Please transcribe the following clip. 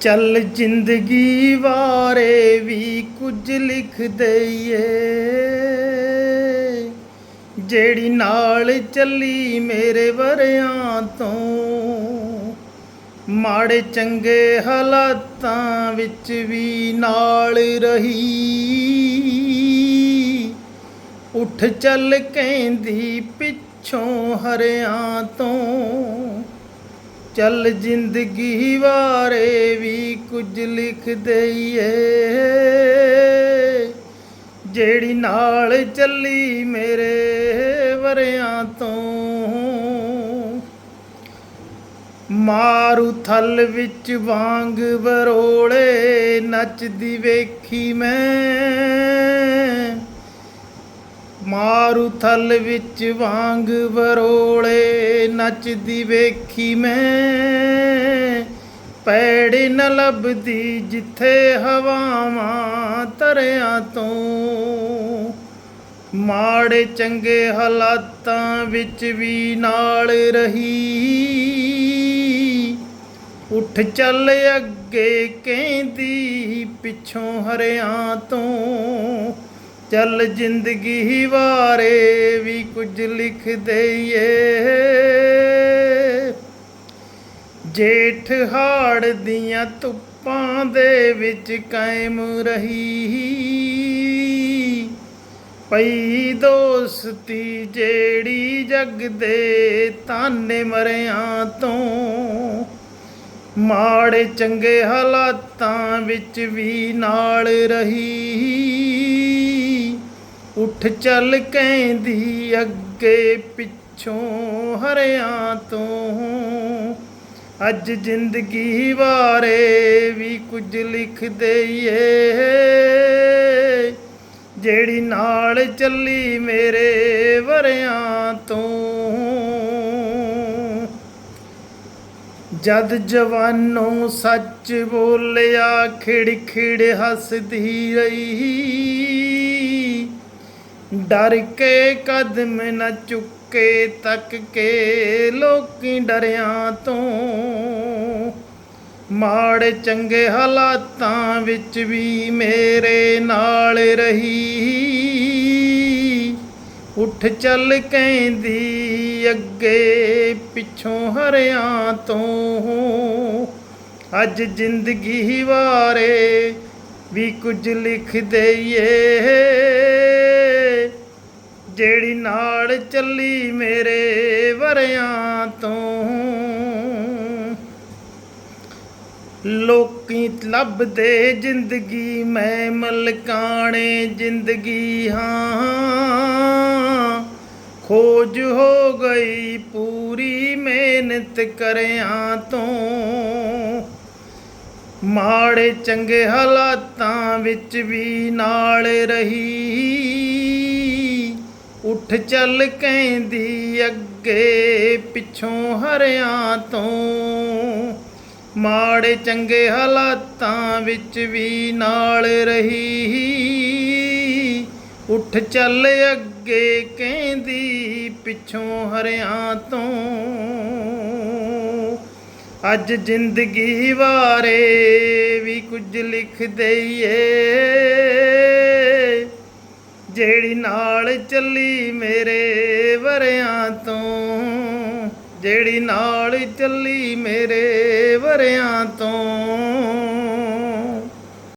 ਚੱਲ ਜ਼ਿੰਦਗੀ ਵਾਰੇ ਵੀ ਕੁਝ ਲਿਖ ਦਈਏ। ਜਿਹੜੀ ਨਾਲ ਚੱਲੀ ਮੇਰੇ ਵਰਿਆਂ ਤੋਂ, ਮਾੜੇ ਚੰਗੇ ਹਾਲਾਤਾਂ ਵਿੱਚ ਵੀ ਨਾਲ ਰਹੀ। ਉੱਠ ਚੱਲ ਕਹਿੰਦੀ ਪਿੱਛੋਂ ਹਰਿਆਂ ਤੋਂ ਚੱਲ ਜ਼ਿੰਦਗੀ ਬਾਰੇ ਵੀ ਕੁਝ ਲਿਖ ਦਈਏ। ਜਿਹੜੀ ਨਾਲ ਚੱਲੀ ਮੇਰੇ ਵਰਿਆਂ ਤੋਂ, ਮਾਰੂ ਥਲ ਵਿੱਚ ਵਾਂਗ ਬਰੋਲੇ ਨੱਚਦੀ ਵੇਖੀ ਮੈਂ। ਮਾਰੂ ਥਲ ਵਿੱਚ ਵਾਂਗ ਵਰੋਲੇ, ਨੱਚਦੀ ਵੇਖੀ ਮੈਂ। ਪੈੜ ਨ ਲੱਭਦੀ ਜਿੱਥੇ ਹਵਾਵਾਂ ਤਰਿਆਂ ਤੋਂ। ਮਾੜੇ ਚੰਗੇ ਹਾਲਾਤਾਂ ਵਿੱਚ ਵੀ ਨਾਲ ਰਹੀ। ਉੱਠ ਚੱਲ ਅੱਗੇ ਕਹਿੰਦੀ ਪਿੱਛੋਂ ਹਰਿਆਂ ਤੋਂ। ਚੱਲ ਜ਼ਿੰਦਗੀ ਵਾਰੇ ਵੀ ਕੁਝ ਲਿਖ ਦਈਏ। ਜੇਠ ਹਾੜ ਦੀਆਂ ਧੁੱਪਾਂ ਦੇ ਵਿੱਚ ਕਾਇਮ ਰਹੀ। ਪਈ ਦੋਸਤੀ ਜਿਹੜੀ ਜਗ ਦੇ ਤਾਨੇ ਮਰਿਆਂ ਤੋਂ। ਮਾੜੇ ਚੰਗੇ ਹਾਲਾਤਾਂ ਵਿੱਚ ਵੀ ਨਾਲ ਰਹੀ। ਉੱਠ ਚੱਲ ਕਹਿੰਦੀ ਅੱਗੇ ਪਿੱਛੋਂ ਹਰਿਆਂ ਤੋਂ। ਅੱਜ ਜ਼ਿੰਦਗੀ ਬਾਰੇ ਵੀ ਕੁਝ ਲਿਖ ਦਈਏ। ਜਿਹੜੀ ਨਾਲ ਚੱਲੀ ਮੇਰੇ ਵਰਿਆਂ ਤੋਂ। ਜਦ ਜਵਾਨੋਂ ਸੱਚ ਬੋਲਿਆ ਖਿੜ ਖਿੜ ਹੱਸਦੀ ਰਹੀ। ਡਰ ਕੇ ਕਦਮ ਨਾ ਚੁੱਕੇ ਤੱਕ ਕੇ ਲੋਕੀ ਡਰਿਆਂ ਤੋਂ। ਮਾੜੇ ਚੰਗੇ ਹਾਲਾਤਾਂ ਵਿੱਚ ਵੀ ਮੇਰੇ ਨਾਲ ਰਹੀ। ਉੱਠ ਚੱਲ ਕਹਿੰਦੀ, ਅੱਗੇ ਪਿੱਛੋਂ ਹਰਿਆਂ ਤੋਂ। ਅੱਜ ਜ਼ਿੰਦਗੀ ਬਾਰੇ ਵੀ ਕੁਝ ਲਿਖ ਦਈਏ। ਜਿਹੜੀ ਨਾਲ ਚੱਲੀ ਮੇਰੇ ਵਰਿਆਂ ਤੋਂ। ਲੋਕੀ ਲੱਭਦੇ ਜ਼ਿੰਦਗੀ, ਮੈਂ ਮਲਕਾਣੇ ਜ਼ਿੰਦਗੀ ਹਾਂ। ਖੋਜ ਹੋ ਗਈ ਪੂਰੀ ਮਿਹਨਤ ਕਰਿਆਂ ਤੋਂ। ਮਾੜੇ ਚੰਗੇ ਹਾਲਾਤਾਂ ਵਿੱਚ ਵੀ ਨਾਲ ਰਹੀ। ਉੱਠ ਚੱਲ ਕਹਿੰਦੀ, ਅੱਗੇ ਪਿੱਛੋਂ ਹਰਿਆਂ ਤੋਂ। ਮਾੜੇ ਚੰਗੇ ਹਾਲਾਤਾਂ ਵਿੱਚ ਵੀ ਨਾਲ ਰਹੀ। ਉੱਠ ਚੱਲ ਅੱਗੇ ਕਹਿੰਦੀ, ਪਿੱਛੋਂ ਹਰਿਆਂ ਤੋਂ। ਅੱਜ ਜ਼ਿੰਦਗੀ ਬਾਰੇ ਵੀ ਕੁਝ ਲਿਖ ਦਈਏ। ਜਿਹੜੀ ਨਾਲ ਚੱਲੀ ਮੇਰੇ ਵਰਿਆਂ ਤੋਂ ਜਿਹੜੀ ਨਾਲ ਚੱਲੀ ਮੇਰੇ ਵਰਿਆਂ ਤੋਂ।